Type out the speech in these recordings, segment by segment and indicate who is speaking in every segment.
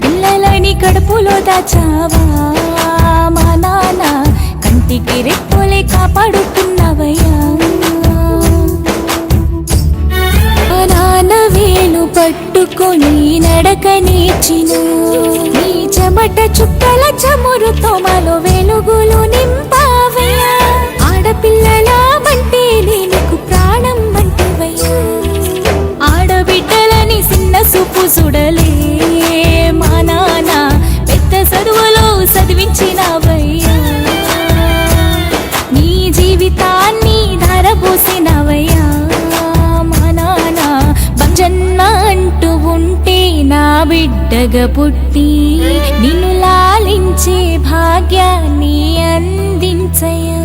Speaker 1: పిల్లలని కడుపులో దాచావా? మా నాన్న కంటికి రెప్పులే కాపాడుకున్నావయ్యా మా నాన్న వేలు పట్టుకొని నడక నేర్చిన నీ చెమట చుక్కల చమురుతో మాలో వెలుగులు నింపావయ్యా. ఆడపిల్లల వంటే నీకు ప్రాణం వంటివయ్యా ఆడబిడ్డలని చిన్న సుపు సుడలే బిడ్డగా పుట్టి నిన్ను లాలించే భాగ్యాన్ని అందించయా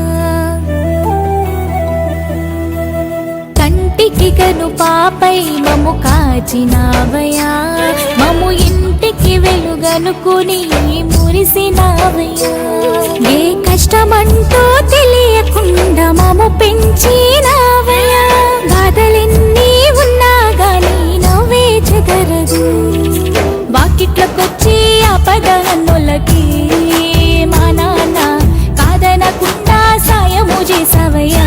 Speaker 1: కంటికి కను పాపై మము కాచినావయా మము ఇంటికి వెలుగనుకుని మురిసినావయా ఏ కష్టమంటూ తెలియకుండా మము పెంచి సవయ్యా